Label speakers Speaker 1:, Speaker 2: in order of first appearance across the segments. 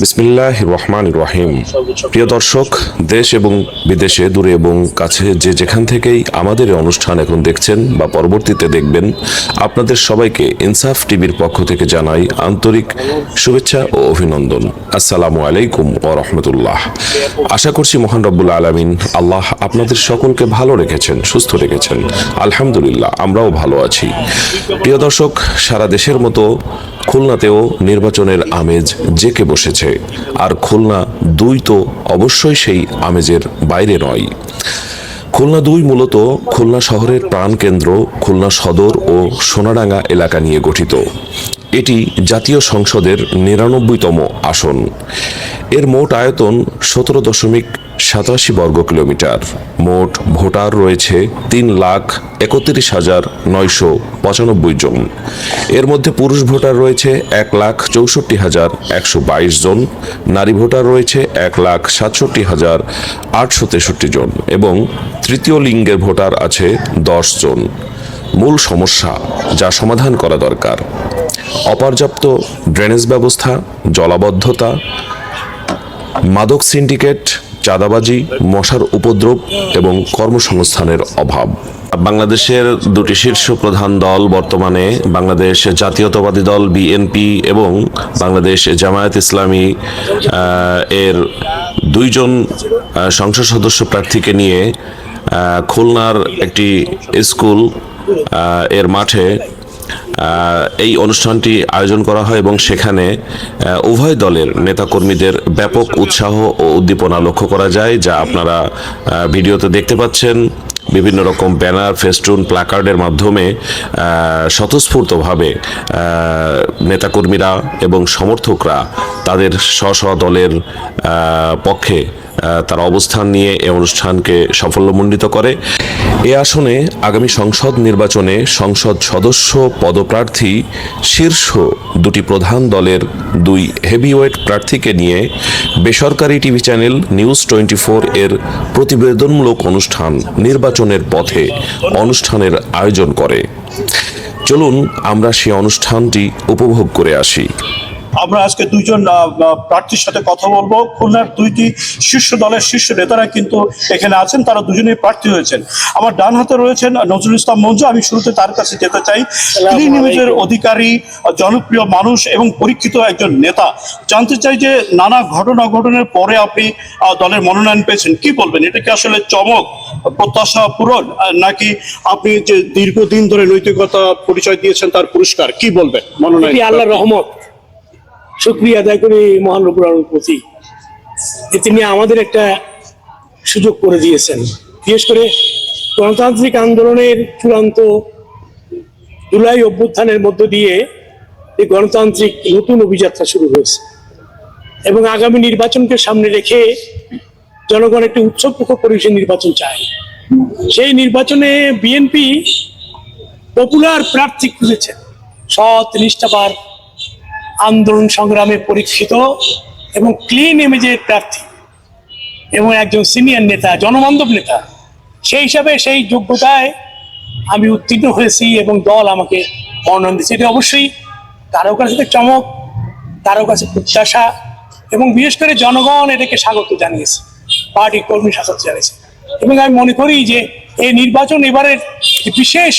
Speaker 1: বিসমিল্লাহ রহমান রহিম। প্রিয় দর্শক দেশ এবং বিদেশে দূরে এবং কাছে যে যেখান থেকেই আমাদের অনুষ্ঠান এখন দেখছেন বা পরবর্তীতে দেখবেন আপনাদের সবাইকে ইনসাফ টিভির পক্ষ থেকে জানাই আন্তরিক শুভেচ্ছা ও অভিনন্দন। আসসালামু আলাইকুম ও রহমতুল্লাহ। আশা করছি মহান রব্বুল আলমিন আল্লাহ আপনাদের সকলকে ভালো রেখেছেন সুস্থ রেখেছেন। আলহামদুলিল্লাহ আমরাও ভালো আছি। প্রিয় দর্শক সারা দেশের মতো খুলনাতেও নির্বাচনের আমেজ জেকে বসেছে। আর খুলনা দুই তো অবশ্যই সেই আমেজের বাইরে নয়। খুলনা দুই মূলত খুলনা শহরের প্রাণকেন্দ্র, খুলনা সদর ও সোনাডাঙ্গা এলাকা নিয়ে গঠিত। এটি জাতীয় সংসদের নিরানব্বইতম আসন। এর মোট আয়তন সতেরো দশমিক সাতাশি বর্গ কিলোমিটার। মোট ভোটার রয়েছে তিন লাখ একত্রিশ হাজার নয়শো পঁচানব্বই জন। এর মধ্যে পুরুষ ভোটার রয়েছে এক লাখ চৌষট্টি হাজার একশো বাইশ জন। নারী ভোটার রয়েছে এক লাখ সাতষট্টি হাজার আটশো তেষট্টি জন এবং তৃতীয় লিঙ্গের ভোটার আছে দশ জন। মূল সমস্যা, যা সমাধান করা দরকার। অপর্যাপ্ত ড্রেনেজ ব্যবস্থা, জলাবদ্ধতা, মাদক সিন্ডিকেট চাঁদাবাজি, মশার উপদ্রব এবং কর্মসংস্থানের অভাব। বাংলাদেশের দুটি শীর্ষ প্রধান দল বর্তমানে বাংলাদেশ জাতীয়তাবাদী দল, বিএনপি এবং বাংলাদেশ জামায়াত ইসলামী এর দুইজন সংসদ সদস্য প্রার্থীকে নিয়ে খুলনার একটি স্কুলের মাঠে এই অনুষ্ঠানটি আয়োজন করা হয় এবং সেখানে উভয় দলের নেতাকর্মীদের ব্যাপক উৎসাহ ও উদ্দীপনা লক্ষ্য করা যায়, যা আপনারা ভিডিওতে দেখতে পাচ্ছেন। বিভিন্ন রকম ব্যানার, ফেস্টুন প্ল্যাকার্ডের মাধ্যমে স্বতঃস্ফূর্তভাবে নেতাকর্মীরা এবং সমর্থকরা তাদের স্ব স্ব দলের পক্ষে তার অবস্থান নিয়ে এ অনুষ্ঠানকে সাফল্যমণ্ডিত করে। এ আসনে আগামী সংসদ নির্বাচনে সংসদ সদস্য পদপ্রার্থী শীর্ষ দুটি প্রধান দলের দুই হেভিওয়েট প্রার্থীকে নিয়ে বেসরকারি TV channel News Twenty Four এর প্রতিবেদনমূলক অনুষ্ঠান নির্বাচনের পথে অনুষ্ঠানের আয়োজন করে। চলুন আমরা সেই অনুষ্ঠানটি উপভোগ করে আসি।
Speaker 2: আমরা আজকে দুইজন প্রার্থীর সাথে কথা বলব। খুলনার দুইটি শীর্ষ দলের শীর্ষ নেতারা কিন্তু এখানে আছেন তারা দুজনেই প্রার্থী হয়েছেন। আমার ডান হাতে রয়েছেন নজরুল ইসলাম মঞ্জু আমি শুরুতে তার কাছে যেতে চাই। নিউজের অধিকারী জনপ্রিয় মানুষ এবং পরীক্ষিত একজন নেতা। জানতে চাই যে নানা ঘটনা ঘটনার পরে আপনি দলের মনোনয়ন পেয়েছেন। কি বলবেন? এটা কি আসলে চমক প্রত্যাশা পূরণ নাকি আপনি যে দীর্ঘদিন ধরে নৈতিকতা পরিচয় দিয়েছেন তার পুরস্কার কি বলবেন মনোনয়ন?
Speaker 3: আল্লাহ রহমত। শুক্রিয়া আদায় করি মহান আলমীর প্রতি। তিনি আমাদের একটা সুযোগ করে দিয়েছেন। বিশেষ করে গণতান্ত্রিক আন্দোলনের চূড়ান্ত জুলাই অভ্যুত্থানের মধ্য দিয়ে এই গণতান্ত্রিক নতুন অভিযাত্রা শুরু হয়েছে। এবং আগামী নির্বাচনকে সামনে রেখে জনগণ একটি উৎসবমুখর পরিবেশে নির্বাচন চায়। সেই নির্বাচনে বিএনপি পপুলার প্রার্থী খুঁজেছেন সৎ নিষ্ঠাবার আন্দোলন সংগ্রামে পরীক্ষিত এবং ক্লিন ইমেজের প্রার্থী এবং একজন সিনিয়র নেতা জনবান্ধব নেতা। সেই হিসাবে সেই যোগ্যতায় আমি উত্তীর্ণ হয়েছি এবং দল আমাকে মনোনয়ন দিয়েছে। এটা অবশ্যই কারও কাছে চমক কারও কাছে প্রত্যাশা এবং বিশেষ করে জনগণ এটাকে স্বাগত জানিয়েছে, পার্টি কর্মী স্বাগত জানিয়েছে। এবং আমি মনে করি যে এই নির্বাচন এবারের বিশেষ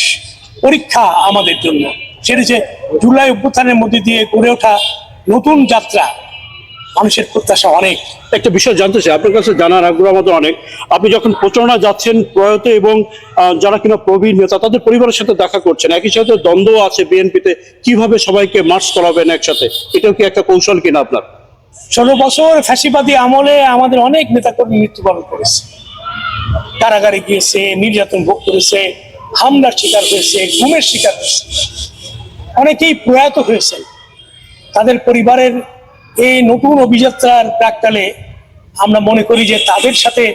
Speaker 3: পরীক্ষা আমাদের জন্য। সেটা যে জুলাই অভ্যুত্থানের মধ্যে দিয়ে গড়ে ওঠা নতুন যাত্রা মানুষের প্রত্যাশা অনেক।
Speaker 2: একটা বিষয় জানতে চাই আপনার কাছে জানার আগ্রহ আমাদের অনেক। আপনি যখন প্রচারণা যাচ্ছেন প্রয়াত এবং যারা কিনা প্রবীণ নেতা তাদের পরিবারের সাথে দেখা করছেন একই সাথে দ্বন্দ্ব আছে বিএনপিতে কীভাবে সবাইকে মার্চ করাবেন একসাথে? এটাও কি একটা কৌশল কিনা আপনার?
Speaker 3: ষোলো বছর ফ্যাসিবাদী আমলে আমাদের অনেক নেতাকর্মী মৃত্যুবরণ করেছে। কারাগারে গিয়েছে নির্যাতন ভোগ করেছে হামলার শিকার হয়েছে ঘুমের শিকার হয়েছে। অনেকেই প্রয়াত হয়েছেন। তাদের পরিবারের এই নতুন অভিযাত্রার প্রাককালে আমরা মনে করি যে তাদের সাথে,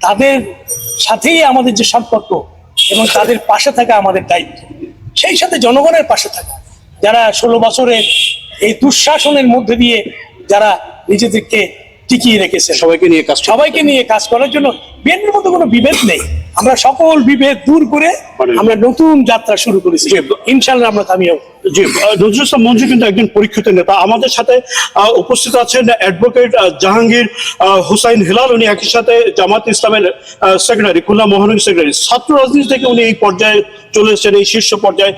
Speaker 3: তাদের সাথেই আমাদের যে সম্পর্ক এবং তাদের পাশে থাকা আমাদের দায়িত্ব। সেই সাথে জনগণের পাশে থাকা, যারা ষোলো বছরের এই দুঃশাসনের মধ্যে দিয়ে যারা নিজেদেরকে টিকিয়ে রেখেছে।
Speaker 2: সবাইকে নিয়ে কাজ
Speaker 3: সবাইকে নিয়ে কাজ করার জন্য বিএনপির মধ্যে কোনো বিভেদ নেই। আমরা সকল বিভেদ দূর করে আমরা নতুন যাত্রা শুরু করেছি। ইনশাল্লাহ আমরা কামিয়াব।
Speaker 2: জি। নজরুল ইসলাম মঞ্জু কিন্তু একজন পরীক্ষিত নেতা। আমাদের সাথে উপস্থিত আছেন অ্যাডভোকেট জাহাঙ্গীর হুসাইন হেলাল। উনি একই সাথে জামাত ইসলামের সেক্রেটারি খুলনা মহানগর সেক্রেটারি ছাত্র রাজনীতি থেকে উনি এই পর্যায়ে চলে এসেছেন এই শীর্ষ পর্যায়ে।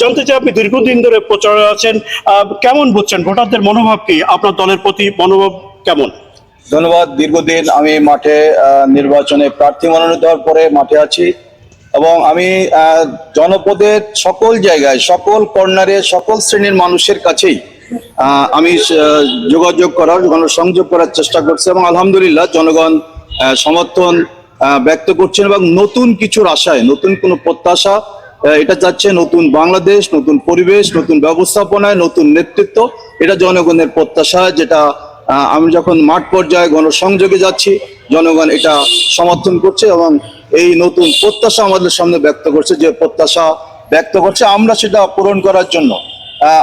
Speaker 2: জানতে চাই আপনি দীর্ঘদিন ধরে প্রচারে আছেন। কেমন বুঝছেন? ভোটারদের মনোভাব কি? আপনার দলের প্রতি মনোভাব কেমন?
Speaker 4: ধন্যবাদ। দীর্ঘদিন আমি মাঠে নির্বাচনে প্রার্থী মনোনীত হওয়ার পরে মাঠে আছি এবং আমি জনপদের সকল জায়গায়, সকল কর্নারে, সকল শ্রেণির মানুষের কাছেই আমি যোগাযোগ করার সংযোগ করার চেষ্টা করছি এবং আলহামদুলিল্লাহ জনগণ সমর্থন ব্যক্ত করছেন এবং নতুন কিছুর আশায়, নতুন কোনো প্রত্যাশা এটা যাচ্ছে নতুন বাংলাদেশ, নতুন পরিবেশ, নতুন ব্যবস্থাপনায়, নতুন নেতৃত্ব, এটা জনগণের প্রত্যাশা যেটা আমি যখন মাঠ পর্যায়ে গণসংযোগে যাচ্ছি, জনগণ এটা সমর্থন করছে এবং এই নতুন প্রত্যাশা আমাদের সামনে ব্যক্ত করছে যে প্রত্যাশা ব্যক্ত করছে। আমরা সেটা পূরণ করার জন্য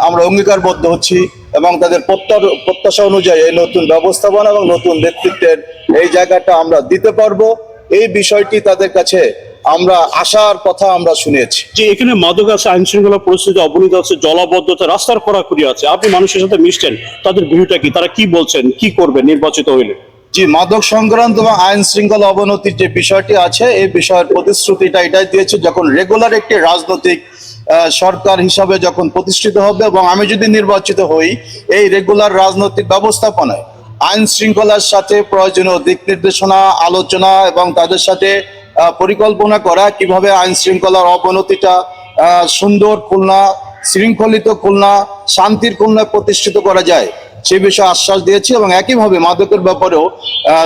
Speaker 4: আমরা অঙ্গীকারবদ্ধ হচ্ছি এবং তাদের প্রত্যাশা অনুযায়ী এই নতুন ব্যবস্থাপনা এবং নতুন নেতৃত্বের এই জায়গাটা আমরা দিতে পারব। এই বিষয়টি তাদের কাছে আমরা আসার কথা আমরা শুনেছি।
Speaker 2: যে এখানে মাদক আছে আইন শৃঙ্খলা পরিস্থিতি অবনীত আছে জলাবদ্ধতা রাস্তার কড়াকড়ি আছে আপনি মানুষের সাথে মিশছেন তাদের ভিউটা কি? তারা কি বলছেন? কি করবে নির্বাচিত হইলে?
Speaker 4: জি মাদক সংক্রান্ত এবং আইন শৃঙ্খলা অবনতির যে বিষয়টি আছে এই বিষয়ের প্রতিশ্রুতিটা এটাই দিয়েছে যখন রেগুলার একটি রাজনৈতিক সরকার হিসাবে যখন প্রতিষ্ঠিত হবে এবং আমি যদি নির্বাচিত হই এই রেগুলার রাজনৈতিক ব্যবস্থাপনায় আইন শৃঙ্খলার সাথে প্রয়োজনীয় দিক নির্দেশনা আলোচনা এবং তাদের সাথে পরিকল্পনা করা কীভাবে আইন শৃঙ্খলার অবনতিটা সুন্দর খুলনা শৃঙ্খলিত খুলনা শান্তির খুলনায় প্রতিষ্ঠিত করা যায় সে বিষয়ে আশ্বাস দিয়েছি এবং একইভাবে মাদকের ব্যাপারেও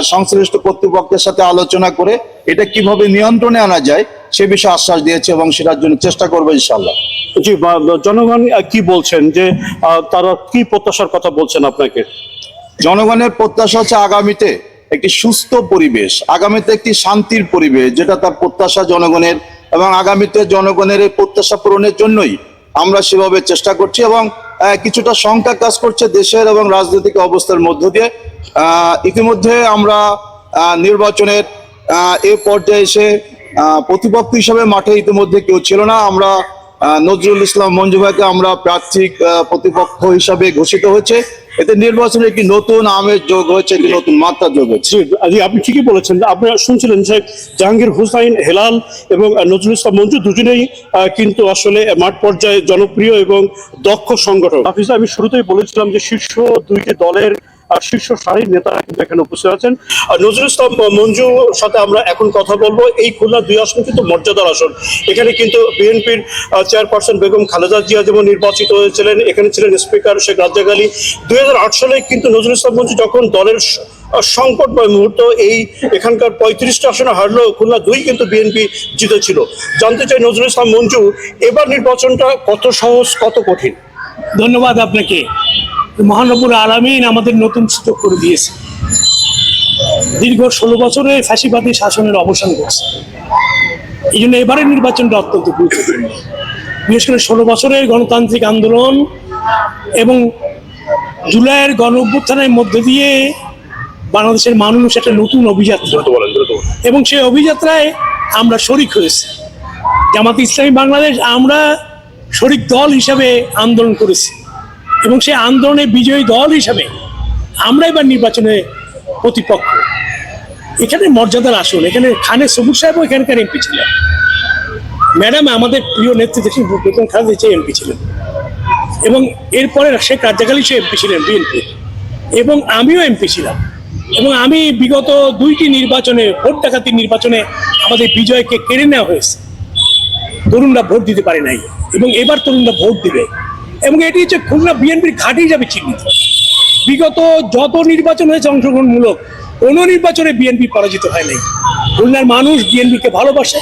Speaker 4: সংশ্লিষ্ট কর্তৃপক্ষের সাথে আলোচনা করে এটা কীভাবে নিয়ন্ত্রণে আনা যায় সে বিষয়ে আশ্বাস দিয়েছি এবং সেটার জন্য চেষ্টা করব ইনশাল্লাহ
Speaker 2: জি জনগণ কি বলছেন যে তারা কি প্রত্যাশার কথা বলছেন আপনাকে?
Speaker 4: জনগণের প্রত্যাশা হচ্ছে আগামীতে একটি সুস্থ পরিবেশ, আগামীতে একটি শান্তির পরিবেশ, যেটা তার প্রত্যাশা জনগণের এবং আগামীতে জনগণের এই প্রত্যাশা পূরণের জন্যই আমরা সেভাবে চেষ্টা করছি এবং কিছুটা শঙ্কা কাজ করছে দেশের এবং রাজনৈতিক অবস্থার মধ্য দিয়ে। ইতিমধ্যে আমরা নির্বাচনের এ পর্যায়ে এসে প্রতিপক্ষ হিসাবে মাঠে ইতিমধ্যে কেউ ছিল না। আমরা নজরুল ইসলাম মঞ্জু ভাইকে আমরা প্রার্থী প্রতিপক্ষ হিসাবে ঘোষিত হয়েছে। এতে নির্বাচনে একটি নতুন আমের যোগ হয়েছে একটি নতুন মাত্রা যোগ হয়েছে।
Speaker 2: জি আপনি ঠিকই বলেছেন। আপনি শুনছিলেন যে জাহাঙ্গীর হুসাইন হেলাল এবং নজরুল ইসলাম মঞ্জু দুজনেই কিন্তু আসলে মাঠ পর্যায়ে জনপ্রিয় এবং দক্ষ সংগঠন হাফিজ আমি শুরুতেই বলেছিলাম যে শীর্ষ দুইটি দলের শীর্ষ সারির নেতারা কিন্তু এখানে উপস্থিত আছেন। আর নজরুল ইসলাম মঞ্জুর সাথে আমরা এখন কথা বলব। এই খুলনা দুই আসন কিন্তু মর্যাদার আসন। এখানে কিন্তু বিএনপির চেয়ারপারসন বেগম খালেদা জিয়া যেমন নির্বাচিত হয়েছিলেন, এখানে ছিলেন স্পিকার শেখ রাজ্জাক আলী। দুই সালে কিন্তু নজরুল ইসলাম মঞ্জু যখন দলের সংকটময় মুহূর্ত, এই এখানকার পঁয়ত্রিশটা আসনে হারলেও খুলনা দুই কিন্তু বিএনপি জিতেছিল। জানতে চাই নজরুল ইসলাম মঞ্জু, এবার নির্বাচনটা কত সহজ, কত কঠিন?
Speaker 3: ধন্যবাদ আপনাকে। মহানবুর আলামিন আমাদের নতুন সুযোগ করে দিয়েছে। দীর্ঘ ষোলো বছরের ফ্যাসিবাদী শাসনের অবসান করছে এই জন্য এবারের নির্বাচনটা অত্যন্ত গুরুত্বপূর্ণ। বিশেষ করে ষোলো বছরের গণতান্ত্রিক আন্দোলন এবং জুলাইয়ের গণ অভ্যুত্থানের মধ্যে দিয়ে বাংলাদেশের মানুষ একটা নতুন অভিযাত্রা এবং সেই অভিযাত্রায় আমরা শরিক হয়েছি। জামাত ইসলামী বাংলাদেশ আমরা শরিক দল হিসাবে আন্দোলন করেছি। এবং সেই আন্দোলনে বিজয়ী দল হিসাবে আমরা এবার নির্বাচনে প্রতিপক্ষ। এখানে মর্যাদার আসন এখানে খানে সবুজ সাহেব এখানকার এমপি ছিলেন। ম্যাডাম আমাদের প্রিয় নেতৃত্ব বেতন খালেদা যে এমপি ছিলেন। এবং এরপরে শেখ রাজ্জাকালী সে এমপি ছিলেন বিএনপি। এবং আমিও এমপি ছিলাম। এবং আমি বিগত দুইটি নির্বাচনে, ভোট ডাকাতি নির্বাচনে আমাদের বিজয়কে কেড়ে নেওয়া হয়েছে। তরুণরা ভোট দিতে পারে নাই। এবং এবার তরুণরা ভোট দিবে। এবং এটি হচ্ছে খুলনা বিএনপির ঘাটি হিসাবে চিহ্নিত। বিগত যত নির্বাচন হয়েছে অংশগ্রহণমূলক, কোনো নির্বাচনে বিএনপি পরাজিত হয় নাই। খুলনার মানুষ বিএনপিকে ভালোবাসে।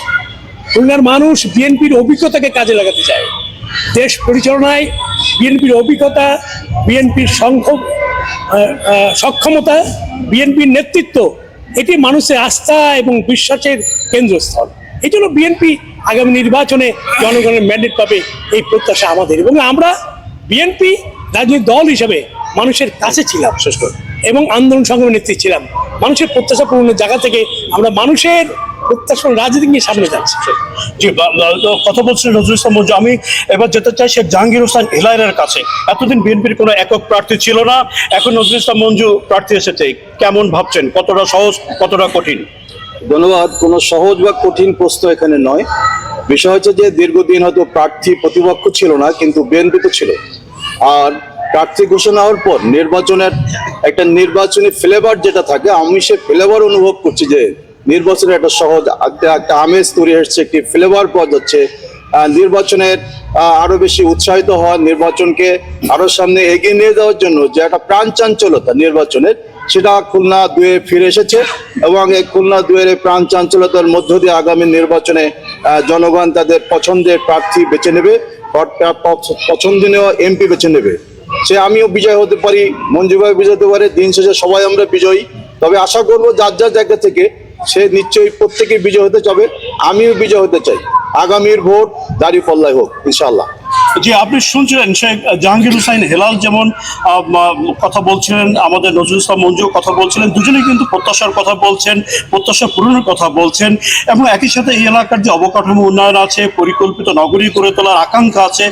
Speaker 3: খুলনার মানুষ বিএনপির অভিজ্ঞতাকে কাজে লাগাতে চায়। দেশ পরিচালনায় বিএনপির অভিজ্ঞতা, বিএনপির সংখ্যক সক্ষমতা, বিএনপির নেতৃত্ব, এটি মানুষের আস্থা এবং বিশ্বাসের কেন্দ্রস্থল। এই জন্য বিএনপি আগামী নির্বাচনে জনগণের ম্যান্ডেট পাবে এই প্রত্যাশা আমাদের। এবং আমরা বিএনপি রাজনৈতিক দল হিসেবে মানুষের কাছে ছিলাম শেষ করে এবং আন্দোলন সংগ্রামের নেত্রী ছিলাম। মানুষের প্রত্যাশা পূরণের জায়গা থেকে আমরা মানুষের প্রত্যাশা রাজনীতি নিয়ে সামনে যাচ্ছে।
Speaker 2: জি কথা বলছিলেন নজরুল ইসলাম মঞ্জু আমি এবার যেতে চাই শেখ জাহাঙ্গীর হোসেন হেলায়ের কাছে। এতদিন বিএনপির কোনো একক প্রার্থী ছিল না এখন নজরুল ইসলাম মঞ্জু প্রার্থী এসেছে। কেমন ভাবছেন? কতটা সহজ কতটা কঠিন?
Speaker 4: ধন্যবাদ। কোনো সহজ বা কঠিন প্রশ্ন এখানে নয়। বিষয় হচ্ছে যে দীর্ঘদিন হয়তো প্রার্থী প্রতিপক্ষ ছিল না কিন্তু বিএনপি তো ছিল। আর প্রার্থী ঘোষণা হওয়ার পর নির্বাচনের একটা নির্বাচনী ফ্লেভার যেটা থাকে, আমি সে ফ্লেভার অনুভব করছি যে নির্বাচনের একটা সহজ একটা আমেজ তৈরি হচ্ছে একটি ফ্লেভার পাওয়া যাচ্ছে। নির্বাচনের আরও বেশি উৎসাহিত হওয়া, নির্বাচনকে আরও সামনে এগিয়ে নিয়ে যাওয়ার জন্য যে একটা প্রাণ চাঞ্চলতা নির্বাচনের, সেটা খুলনা দুয়ে ফিরে এসেছে এবং এই খুলনা দুয়ের প্রাণ চাঞ্চলতার মধ্য দিয়ে আগামী নির্বাচনে জনগণ তাদের পছন্দের প্রার্থী বেছে নেবে। পছন্দনীয় এমপি বেছে নেবে। সে আমিও বিজয় হতে পারি মঞ্জুভাই বিজয় হতে পারে, দিন শেষে সবাই আমরা বিজয়ী। তবে আশা করব যার যার জায়গা থেকে সে নিশ্চয়ই প্রত্যেকে বিজয় হতে চাবে, আমিও বিজয় হতে চাই। আগামীর ভোট দাঁড়িয়ে পল্লায় হোক ইনশাল্লাহ
Speaker 2: জি আপনি শুনছিলেন শেখ জাহাঙ্গীর হুসাইন হেলাল যেমন কথা বলছিলেন, আমাদের নজরুল ইসলাম মঞ্জু কথা বলছিলেন, দুজনেই কিন্তু প্রত্যাশার কথা বলছেন, প্রত্যাশা পূরণের কথা বলছেন, এবং একই সাথে এই এলাকার যে অবকাঠামো উন্নয়ন আছে, পরিকল্পিত নগরী করে তোলার আকাঙ্ক্ষা আছে,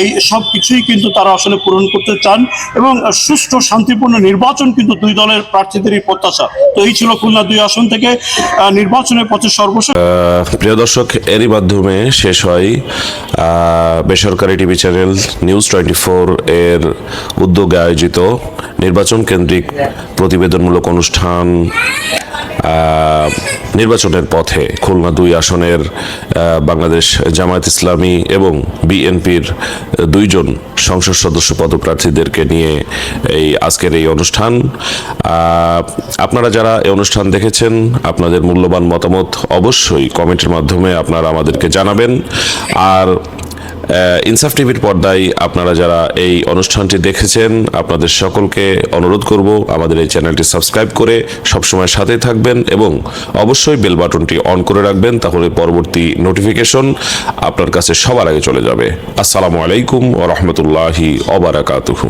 Speaker 2: এই সব কিছুই কিন্তু তারা আসলে পূরণ করতে চান, এবং সুষ্ঠু, শান্তিপূর্ণ নির্বাচন কিন্তু দুই দলের প্রার্থীদেরই প্রত্যাশা। তো এই ছিল খুলনা দুই আসন থেকে নির্বাচনের পথে সর্বশেষ।
Speaker 1: প্রিয় দর্শক, এরই মাধ্যমে শেষ হয় বেসরকারি TV channel News Twenty Four এর উদ্যোগে আয়োজিত নির্বাচন কেন্দ্রিক প্রতিবেদনমূলক অনুষ্ঠান নির্বাচনের পথে খুলনা দুই আসনের বাংলাদেশ জামায়াত ইসলামী এবং বিএনপির দুইজন সংসদ সদস্য পদপ্রার্থীদেরকে নিয়ে এই আজকের এই অনুষ্ঠান। আপনারা যারা এই অনুষ্ঠান দেখেছেন, আপনাদের মূল্যবান মতামত অবশ্যই কমেন্টের মাধ্যমে আপনারা আমাদেরকে জানাবেন। আর ইনসাফ টিভির পর্দায় আপনারা যারা এই অনুষ্ঠানটি দেখেছেন, আপনাদের সকলকে অনুরোধ করব আমাদের এই চ্যানেলটি সাবস্ক্রাইব করে সবসময় সাথে থাকবেন এবং অবশ্যই বেল বাটনটি অন করে রাখবেন, তাহলে পরবর্তী নোটিফিকেশন আপনার কাছে সবার আগে চলে যাবে। আসসালামু আলাইকুম ও রহমতুল্লাহি অবরাকাতুহু